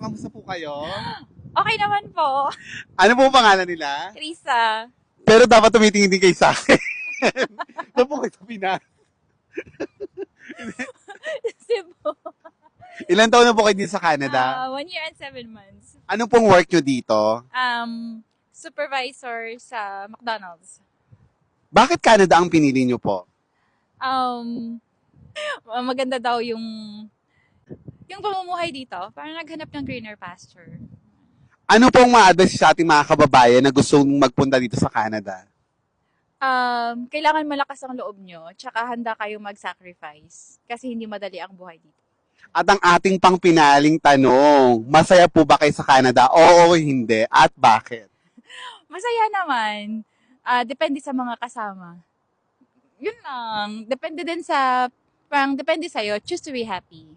Kamusta po kayo? Okay naman po. Ano po pangalan nila? Risa. Pero dapat tumitingin din kayo sa akin. Doon po kayo sa Pinas. Cebu. Ilan taon na po kayo dito sa Canada? Uh, one year and seven months. Anong pong work nyo dito? Um, supervisor sa McDonald's. Bakit Canada ang pinili nyo po? Um, maganda daw yung yung pamumuhay dito. Parang naghanap ng greener pasture. Ano pong ma-advise sa ating mga kababayan na gustong magpunta dito sa Canada? Um, kailangan malakas ang loob nyo, tsaka handa kayong mag-sacrifice. Kasi hindi madali ang buhay dito. At ang ating pang pinaling tanong, masaya po ba kayo sa Canada? Oo o hindi? At bakit? Masaya naman. Ah, depende sa mga kasama. Yun lang. Depende din sa, parang depende sa'yo. Choose to be happy.